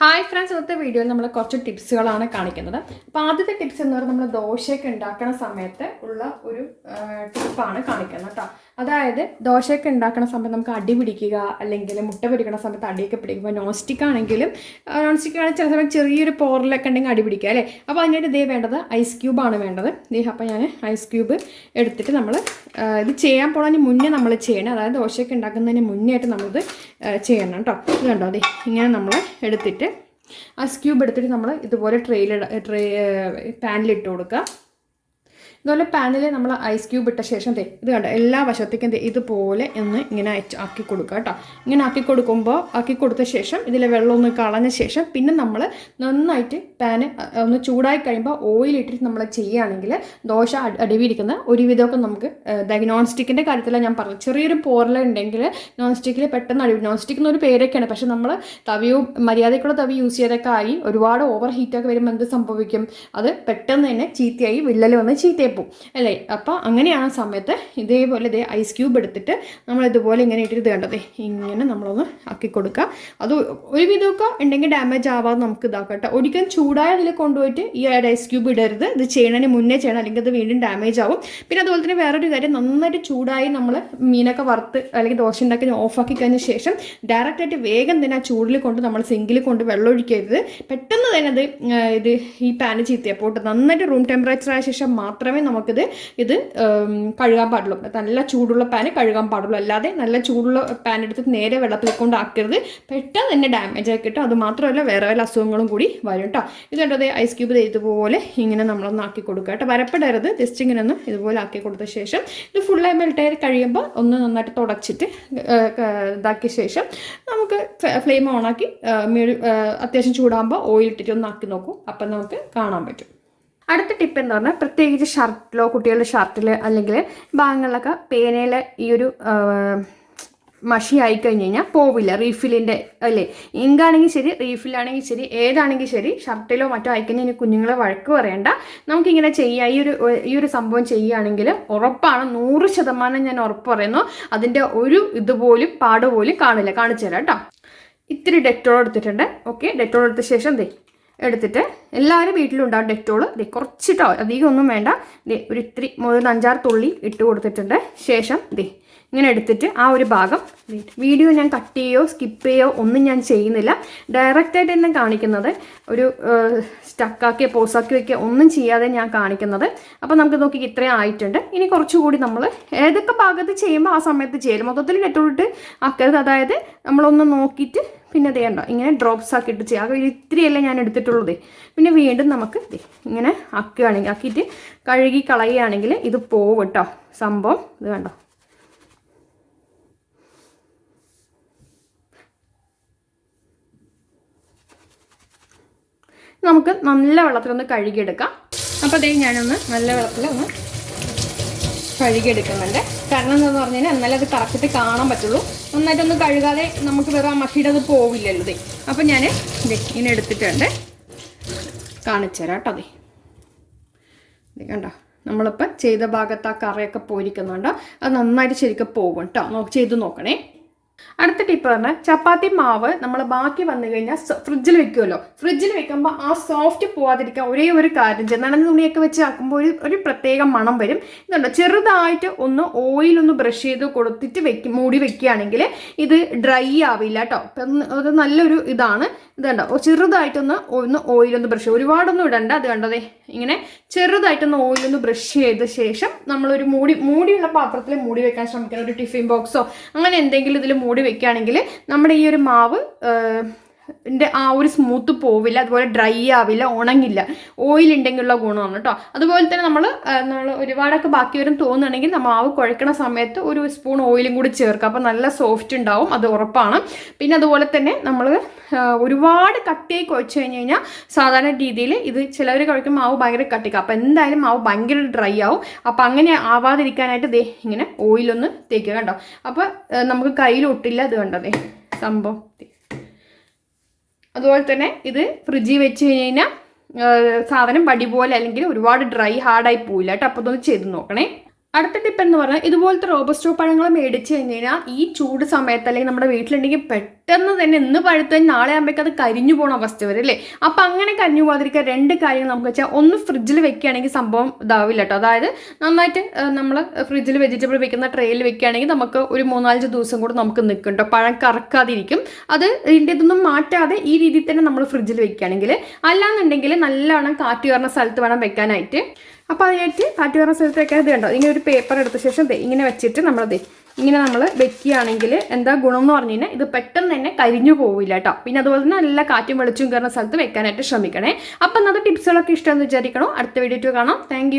Hi friends ഇന്നത്തെ വീഡിയോയിൽ നമ്മൾ കുറച്ച് ടിപ്സുകളാണ് കാണിക്കുന്നത്. അപ്പോൾ ആദ്യത്തെ ടിപ്സ് എന്ന് പറയുന്നത് നമ്മൾ ദോശയൊക്കെ ഉണ്ടാക്കുന്ന സമയത്ത് ഉള്ള ഒരു ടിപ്പാണ് കാണിക്കുന്നത് കേട്ടോ അതായത് ദോശയൊക്കെ ഉണ്ടാക്കുന്ന സമയത്ത് നമുക്ക് അടി പിടിക്കുക അല്ലെങ്കിൽ മുട്ട പിടിക്കുന്ന സമയത്ത് അടിയൊക്കെ പിടിക്കുമ്പോൾ നോൺ സ്റ്റിക്ക് ആണെങ്കിലും നോൺ സ്റ്റിക്ക് ആണെങ്കിൽ ചില സമയം ചെറിയൊരു പോറിലൊക്കെ ഉണ്ടെങ്കിൽ അടി പിടിക്കുക അല്ലേ? അപ്പോൾ അതിനായിട്ട് ഇതേ വേണ്ടത് ഐസ് ക്യൂബാണ് വേണ്ടത്. ഇതേ അപ്പോൾ ഞാൻ ഐസ് ക്യൂബ് എടുത്തിട്ട് നമ്മൾ ഇത് ചെയ്യാൻ പോണതിന് മുന്നേ നമ്മൾ ചെയ്യണം. അതായത് ദോശയൊക്കെ ഉണ്ടാക്കുന്നതിന് മുന്നേ ആയിട്ട് നമ്മളിത് ചെയ്യണം കേട്ടോ. ഇത് കണ്ടോ? അതെ ഇങ്ങനെ നമ്മൾ എടുത്തിട്ട് ഐസ് ക്യൂബ് എടുത്തിട്ട് നമ്മൾ ഇതുപോലെ ട്രെയിലിട ട്രേ പാനിലിട്ട് കൊടുക്കുക. ഇതുപോലെ പാനിൽ നമ്മൾ ഐസ് ക്യൂബ് ഇട്ട ശേഷം ദേ ഇത് കണ്ടോ? എല്ലാ വശത്തേക്കും ദേ ഇതുപോലെ ഒന്ന് ഇങ്ങനെ ആക്കി കൊടുക്കുക കേട്ടോ. ഇങ്ങനെ ആക്കി കൊടുക്കുമ്പോൾ ആക്കി കൊടുത്ത ശേഷം ഇതിലെ വെള്ളം ഒന്ന് കളഞ്ഞ ശേഷം പിന്നെ നമ്മൾ നന്നായിട്ട് പാന് ഒന്ന് ചൂടായി കഴിയുമ്പോൾ ഓയിൽ ഇട്ടിട്ട് നമ്മൾ ചെയ്യുകയാണെങ്കിൽ ദോശ അടി- അടിവിരിക്കുന്ന ഒരുവിധമൊക്കെ നമുക്ക് നോൺ സ്റ്റിക്കിന്റെ കാര്യത്തിലാണ് ഞാൻ പറഞ്ഞത്. ചെറിയൊരു പോറല ഉണ്ടെങ്കിൽ നോൺ സ്റ്റിക്കിൽ പെട്ടെന്ന് അടി നോൺ സ്റ്റിക്ക് എന്നൊരു പേരൊക്കെയാണ്. പക്ഷെ നമ്മൾ തവിയും മര്യാദയ്ക്കുള്ള തവി യൂസ് ചെയ്തൊക്കെ ആയി ഒരുപാട് ഓവർ ഹീറ്റൊക്കെ വരുമ്പോൾ എന്ത് സംഭവിക്കും? അത് പെട്ടെന്ന് തന്നെ ചീത്തയായി വിള്ളൽ വന്ന് ചീത്തയായി പോകും അല്ലേ? അപ്പോൾ അങ്ങനെയാണ് ആ സമയത്ത് ഇതേപോലെ ഇതേ ഐസ് ക്യൂബ് എടുത്തിട്ട് നമ്മൾ ഇതുപോലെ ഇങ്ങനെ ഇട്ടിട്ട് ഇത് കണ്ടത് ഇങ്ങനെ നമ്മളൊന്ന് ആക്കി കൊടുക്കുക അത് ഒരുവിധമൊക്കെ ഉണ്ടെങ്കിൽ ഡാമേജ് ആവാതെ നമുക്ക് ഇതാക്കട്ടെ. കേട്ടോ ഒരിക്കലും ചൂടായ അതിൽ കൊണ്ടുപോയിട്ട് ഈ ഐസ് ക്യൂബ് ഇടരുത്. ഇത് ചെയ്യണതിന് മുന്നേ ചെയ്യണം. അല്ലെങ്കിൽ അത് വീണ്ടും ഡാമേജ് ആവും. പിന്നെ അതുപോലെ തന്നെ വേറൊരു കാര്യം. നന്നായിട്ട് ചൂടായി നമ്മൾ മീനൊക്കെ വറുത്ത് അല്ലെങ്കിൽ ദോശ ഉണ്ടാക്കി ഓഫ് ആക്കി കഴിഞ്ഞ ശേഷം ഡയറക്റ്റ് ആയിട്ട് വേഗം തന്നെ ആ ചൂടിൽ കൊണ്ട് നമ്മൾ സിങ്കിൽ കൊണ്ട് വെള്ളം ഒഴിക്കരുത്. പെട്ടെന്ന് തന്നെ അത് ഇത് ഈ പാന് ചീത്തയപ്പോൾ നന്നായിട്ട് റൂം ടെമ്പറേച്ചർ ആയ ശേഷം മാത്രമേ നമുക്കിത് ഇത് കഴുകാൻ പാടുള്ളൂ. നല്ല ചൂടുള്ള പാന് കഴുകാൻ പാടുള്ളൂ. അല്ലാതെ നല്ല ചൂടുള്ള പാൻ എടുത്ത് നേരെ വെള്ളത്തിൽ കൊണ്ടാക്കരുത്. പെട്ടെന്ന് തന്നെ ഡാമേജ് ആയി കിട്ടും. അത് മാത്രമല്ല വേറെ വല്ല അസുഖങ്ങളും കൂടി വരും കേട്ടോ ഇത് കണ്ടത് ഐസ് ക്യൂബ് ഇതുപോലെ ഇങ്ങനെ നമ്മളൊന്ന് ആക്കി കൊടുക്കുക കേട്ടോ വരപ്പെടരുത്. ജസ്റ്റ് ഇങ്ങനെ ഒന്ന് ഇതുപോലെ ആക്കി കൊടുത്ത ശേഷം ഇത് ഫുള്ളായി മെൽട്ടായി കഴിയുമ്പോൾ ഒന്ന് നന്നായിട്ട് തുടച്ചിട്ട് ഇതാക്കിയ ശേഷം നമുക്ക് ഫ്ലെയിം ഓണാക്കി അത്യാവശ്യം ചൂടാകുമ്പോൾ ഓയിൽ ഇട്ടിട്ട് ഒന്ന് ആക്കി നോക്കും. അപ്പം നമുക്ക് കാണാൻ പറ്റും. അടുത്ത ടിപ്പ് എന്ന് പറഞ്ഞാൽ പ്രത്യേകിച്ച് ഷർട്ടിലോ കുട്ടികളുടെ ഷർട്ടിൽ അല്ലെങ്കിൽ ഭാഗങ്ങളിലൊക്കെ പേനയിൽ ഈ ഒരു മഷി ആയി കഴിഞ്ഞ് കഴിഞ്ഞാൽ പോവില്ല. റീഫിലിന്റെ അല്ലേ? ഇങ്കാണെങ്കിൽ ശരി റീഫിലാണെങ്കിൽ ശരി ഏതാണെങ്കിൽ ശരി ഷർട്ടിലോ മറ്റോ അയക്കുന്ന ഇനി കുഞ്ഞുങ്ങളെ വഴക്ക് പറയണ്ട. നമുക്കിങ്ങനെ ചെയ്യാം. ഈ ഒരു ഈ ഒരു സംഭവം ചെയ്യുകയാണെങ്കിൽ ഉറപ്പാണ് നൂറ് ശതമാനം ഞാൻ ഉറപ്പ് പറയുന്നു. അതിന്റെ ഒരു ഇതുപോലും പാടുപോലും കാണില്ല. കാണിച്ചു തരാം കേട്ടോ. ഇത്തിരി ഡെറ്റോൾ എടുത്തിട്ടുണ്ട്. ഓക്കെ ഡെറ്റോൾ എടുത്ത ശേഷം ദേ എടുത്തിട്ട് എല്ലാവരും വീട്ടിലുണ്ടാവും ഡെറ്റോൾ കുറച്ചിട്ടോ അധികം ഒന്നും വേണ്ട. ദേ ഒരു ഇത്തിരി ഒരു അഞ്ചാറ് തുള്ളി ഇട്ട് കൊടുത്തിട്ടുണ്ട്. ശേഷം ദേ ഇങ്ങനെ എടുത്തിട്ട് ആ ഒരു ഭാഗം വീഡിയോ ഞാൻ കട്ട് ചെയ്യോ സ്കിപ്പ് ചെയ്യോ ഒന്നും ഞാൻ ചെയ്യുന്നില്ല. ഡയറക്റ്റായിട്ട് തന്നെ കാണിക്കുന്നത് ഒരു സ്റ്റക്കാക്കിയോ പോസാക്കി ഒക്കെ ഒന്നും ചെയ്യാതെ ഞാൻ കാണിക്കുന്നത്. അപ്പോൾ നമുക്ക് നോക്കി ഇത്രയും ആയിട്ടുണ്ട്. ഇനി കുറച്ചുകൂടി നമ്മൾ ഏതൊക്കെ ഭാഗത്ത് ചെയ്യുമ്പോൾ ആ സമയത്ത് ചെയ്യലും? മൊത്തത്തിൽ നെറ്റോട്ട് ആക്കരുത്. അതായത് നമ്മളൊന്ന് നോക്കിയിട്ട് പിന്നെ ദേ കണ്ടോ ഇങ്ങനെ ഡ്രോപ്സ് ആക്കിയിട്ട് ചെയ്യുക അത് ഇത്തിരിയല്ലേ ഞാൻ എടുത്തിട്ടുള്ളത്. പിന്നെ വീണ്ടും നമുക്ക് ഇങ്ങനെ ആക്കുകയാണെങ്കിൽ ആക്കിയിട്ട് കഴുകി കളയുകയാണെങ്കിൽ ഇത് പോവും കേട്ടോ സംഭവം ഇത് കണ്ടോ? നമുക്ക് നല്ല വെള്ളത്തിലൊന്ന് കഴുകിയെടുക്കാം. അപ്പോൾ അതേ ഞാനൊന്ന് നല്ല വെള്ളത്തിൽ ഒന്ന് കഴുകിയെടുക്കുന്നുണ്ട്. കാരണം എന്താന്ന് പറഞ്ഞു കഴിഞ്ഞാൽ അത് കറക്റ്റ് കാണാൻ പറ്റുള്ളൂ. നന്നായിട്ടൊന്ന് കഴുകാതെ നമുക്ക് വേറെ ആ മഷിയുടെ അത് പോവില്ലല്ലോ അതെ അപ്പം ഞാൻ ഇങ്ങനെ എടുത്തിട്ടുണ്ട്. കാണിച്ചു തരാം കേട്ടോ അതെ കണ്ടോ? നമ്മളിപ്പോൾ ചെയ്ത ഭാഗത്ത് ആ കറയൊക്കെ പോയിരിക്കുന്നുണ്ട്. അത് നന്നായിട്ട് ശരിക്കും പോകും കേട്ടോ. നോക്ക് ചെയ്ത് നോക്കണേ. അടുത്ത ടിപ്പ് പറഞ്ഞാൽ ചപ്പാത്തി മാവ് നമ്മൾ ബാക്കി വന്നു കഴിഞ്ഞാൽ ഫ്രിഡ്ജിൽ വെക്കുമല്ലോ ഫ്രിഡ്ജിൽ വെക്കുമ്പോൾ ആ സോഫ്റ്റ് പോവാതിരിക്കാൻ ഒരേ ഒരു കാര്യം നനഞ്ഞ തുണിയൊക്കെ വെച്ച് ആക്കുമ്പോൾ ഒരു ഒരു പ്രത്യേക മണം വരും. ഇതുണ്ട്? ചെറുതായിട്ട് ഒന്ന് ഓയിൽ ഒന്ന് ബ്രഷ് ചെയ്ത് കൊടുത്തിട്ട് വെക്ക് മൂടി വെക്കുകയാണെങ്കിൽ ഇത് ഡ്രൈ ആവില്ല കേട്ടോ അത് നല്ലൊരു ഇതാണ്. ഇതുണ്ടോ? ചെറുതായിട്ടൊന്ന് ഒന്ന് ഓയിലൊന്ന് ബ്രഷ് ഒരുപാടൊന്നും ഇടണ്ട. അത് കണ്ടതേ ഇങ്ങനെ ചെറുതായിട്ടൊന്ന് ഓയിലൊന്ന് ബ്രഷ് ചെയ്ത ശേഷം നമ്മളൊരു മൂടി മൂടിയുള്ള പാത്രത്തിൽ മൂടി വെക്കാൻ ശ്രമിക്കണം. ഒരു ടിഫിൻ ബോക്സോ അങ്ങനെ എന്തെങ്കിലും ഇതിൽ വെക്കുകയാണെങ്കിൽ നമ്മുടെ ഈ ഒരു മാവ് ആ ഒരു സ്മൂത്ത് പോവില്ല അതുപോലെ ഡ്രൈ ആവില്ല ഉണങ്ങില്ല. ഓയിൽ ഉണ്ടെങ്കിലുള്ള ഗുണമാണ് കേട്ടോ. അതുപോലെ തന്നെ നമ്മൾ നമ്മൾ ഒരുപാടൊക്കെ ബാക്കി വരും തോന്നുകയാണെങ്കിൽ നമ്മൾ മാവ് കുഴക്കണ സമയത്ത് ഒരു സ്പൂൺ ഓയിലും കൂടി ചേർക്കുക. അപ്പോൾ നല്ല സോഫ്റ്റ് ഉണ്ടാവും അത് ഉറപ്പാണ്. പിന്നെ അതുപോലെ തന്നെ നമ്മൾ ഒരുപാട് കട്ടിയായി കുഴച്ച് കഴിഞ്ഞ് കഴിഞ്ഞാൽ സാധാരണ രീതിയിൽ ഇത് ചിലവർ കഴിക്കും മാവ് ഭയങ്കര കട്ടിക്ക. അപ്പോൾ എന്തായാലും മാവ് ഭയങ്കര ഡ്രൈ ആവും. അപ്പോൾ അങ്ങനെ ആവാതിരിക്കാനായിട്ട് ദേ ഇങ്ങനെ ഓയിലൊന്ന് തേക്കുക കണ്ടോ? അപ്പോൾ നമുക്ക് കയ്യിൽ ഇത് അത് കണ്ടോ ദേ സംഭവം. അതുപോലെ തന്നെ ഇത് ഫ്രിഡ്ജിൽ വെച്ച് കഴിഞ്ഞാൽ സാധനം വടി പോലെ അല്ലെങ്കിൽ ഒരുപാട് ഡ്രൈ ഹാർഡായി പോവില്ല കേട്ടോ. അപ്പോൾ ഇതൊന്ന് ചെയ്ത് നോക്കണേ. അടുത്ത ടിപ്പ് എന്ന് പറഞ്ഞാൽ ഇതുപോലത്തെ റോബസ്റ്റോ പഴങ്ങൾ മേടിച്ച് കഴിഞ്ഞ് കഴിഞ്ഞാൽ ഈ ചൂട് സമയത്ത് അല്ലെങ്കിൽ നമ്മുടെ വീട്ടിലുണ്ടെങ്കിൽ പെട്ടെന്ന് പെട്ടെന്ന് തന്നെ ഇന്ന് പഴുത്ത് നാളെ ആകുമ്പോഴേക്കും അത് കരിഞ്ഞു പോകുന്ന അവസ്ഥ വരും അല്ലേ? അപ്പം അങ്ങനെ കരിഞ്ഞു പോകാതിരിക്കാൻ രണ്ട് കാര്യങ്ങൾ നമുക്ക് വെച്ചാൽ ഒന്ന് ഫ്രിഡ്ജിൽ വെക്കുകയാണെങ്കിൽ സംഭവം ഇതാവില്ല കേട്ടോ അതായത് നന്നായിട്ട് നമ്മൾ ഫ്രിഡ്ജിൽ വെജിറ്റബിൾ വെക്കുന്ന ട്രെയിൽ വെക്കുകയാണെങ്കിൽ നമുക്ക് ഒരു മൂന്നാലഞ്ച് ദിവസം കൂടെ നമുക്ക് നിൽക്കും കേട്ടോ പഴം കറക്കാതിരിക്കും. അത് ഇതിന്റെ ഇതൊന്നും മാറ്റാതെ ഈ രീതിയിൽ തന്നെ നമ്മൾ ഫ്രിഡ്ജിൽ വെക്കുകയാണെങ്കിൽ അല്ലാന്നുണ്ടെങ്കിൽ നല്ലവണ്ണം കാറ്റ് കയറുന്ന സ്ഥലത്ത് വേണം വെക്കാനായിട്ട്. അപ്പോൾ അതിനായിട്ട് കാറ്റ് കയറുന്ന സ്ഥലത്ത് വെക്കാൻ ഇത് കണ്ടോ? ഇങ്ങനെ ഒരു പേപ്പർ എടുത്ത ശേഷം ഇങ്ങനെ വെച്ചിട്ട് നമ്മളത് ഇങ്ങനെ നമ്മൾ വെക്കുകയാണെങ്കിൽ എന്താ ഗുണം എന്ന് പറഞ്ഞു കഴിഞ്ഞാൽ ഇത് പെട്ടെന്ന് തന്നെ കരിഞ്ഞു പോവില്ല കേട്ടോ പിന്നെ അതുപോലെ തന്നെ നല്ല കാറ്റും വെളിച്ചവും കയറുന്ന സ്ഥലത്ത് വെക്കാനായിട്ട് ശ്രമിക്കണേ. അപ്പം അന്നത്തെ ടിപ്സുകളൊക്കെ ഇഷ്ടമെന്ന് വിചാരിക്കണോ? അടുത്ത വീഡിയോ കാണാം. താങ്ക്